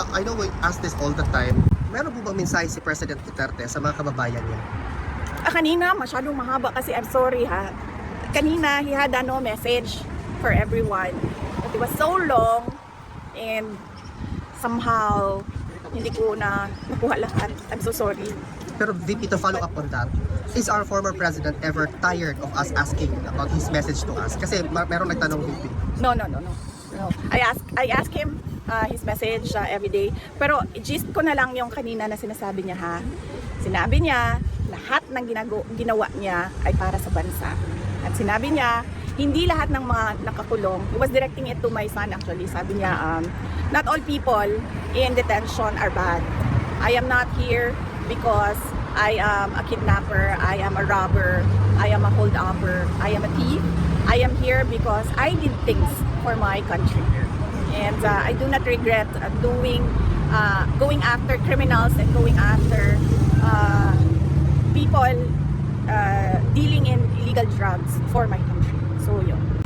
uh, I know we ask this all the time. Meron po bang mensahe si President Duterte sa mga kababayan niya? Ah, kanina, masyadong mahaba kasi I'm sorry ha. Kanina, he had ano, message for everyone. But it was so long and somehow hindi ko na nakuha lahat. I'm so sorry. Pero VP, to follow up on that, is our former president ever tired of us asking about his message to us? Kasi ma- meron nagtanong VP. No, no, no, no. no. I ask I ask him uh, his message uh, every day. Pero gist ko na lang yung kanina na sinasabi niya ha. Sinabi niya, lahat ng ginago, ginawa niya ay para sa bansa. At sinabi niya, hindi lahat ng mga nakakulong, he was directing it to my son actually, sabi niya, um, not all people in detention are bad. I am not here because I am a kidnapper, I am a robber, I am a holdupper, I am a thief. I am here because I did things for my country. And uh, I do not regret uh, doing, uh, going after criminals and going after uh, people uh, dealing in illegal drugs for my country.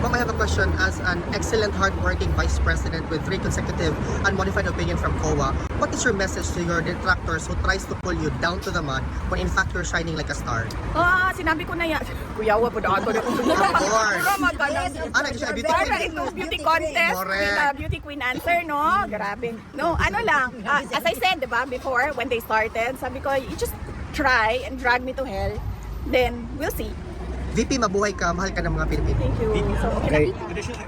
Ma'am, I have a question. As an excellent, hardworking vice president with three consecutive unmodified opinion from COA, what is your message to your detractors who tries to pull you down to the mud when in fact you're shining like a star? Ah, sinabi ko na yan. Kuyawa po na. Of course. Ah, nag-siya, beauty Para queen. ito beauty contest with beauty queen answer, no? Grabe. No, ano lang, ah, as I said, di ba, before, when they started, sabi ko, you just try and drag me to hell, then we'll see. VP, mabuhay ka, mahal ka ng mga Pilipino. Thank you. So, Okay.